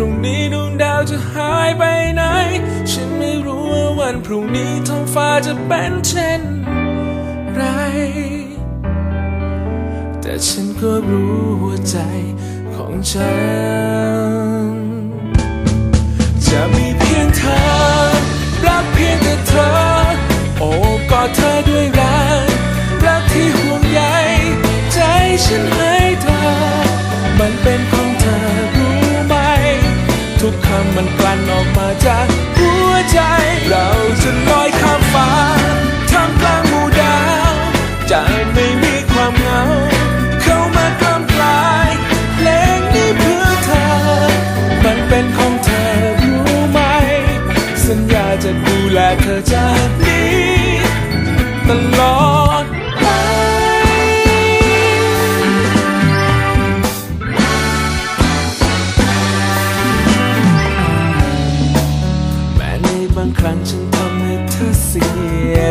รุ่งนี้ดวงดาวจะหายไปไหน ฉันไม่รู้ว่าวันพรุ่งนี้ท้องฟ้าจะเป็นเช่นไร แต่ฉันก็รู้หัวใจของฉัน จะมีเพียงเธอ รักเพียงแต่เธอ โอบกอดเธอด้วยรัก รักที่ห่วงใยใจฉันให้ กคำมันกลั่นออกมาจากหัวใจ เราจะลอยข้ามฟ้าท่ามกลางหมู่ดาวจะไม่มีความเหงา เข้ามากล้ำกลายเพลงนี้เพื่อเธอ มันเป็นของเธอรู้ไหม สัญญาจะดูแลเธอจากนี้ตลอด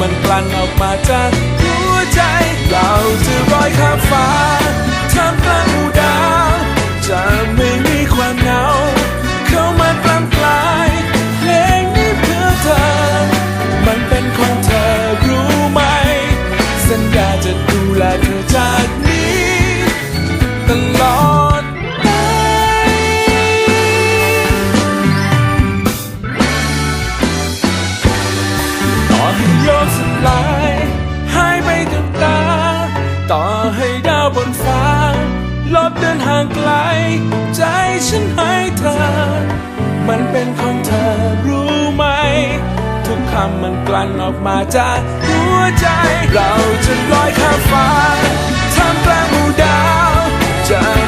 มันกลั่นออกมาจากหัวใจ เราจะร้อยข้ามฟ้า ไกล ใจฉันให้เธอ มันเป็นของเธอรู้ไหม ทุกคำมันกลั่นออกมาจากหัวใจ เราจะลอยข้ามฟ้าท่ามกลางหมู่ดาวจะ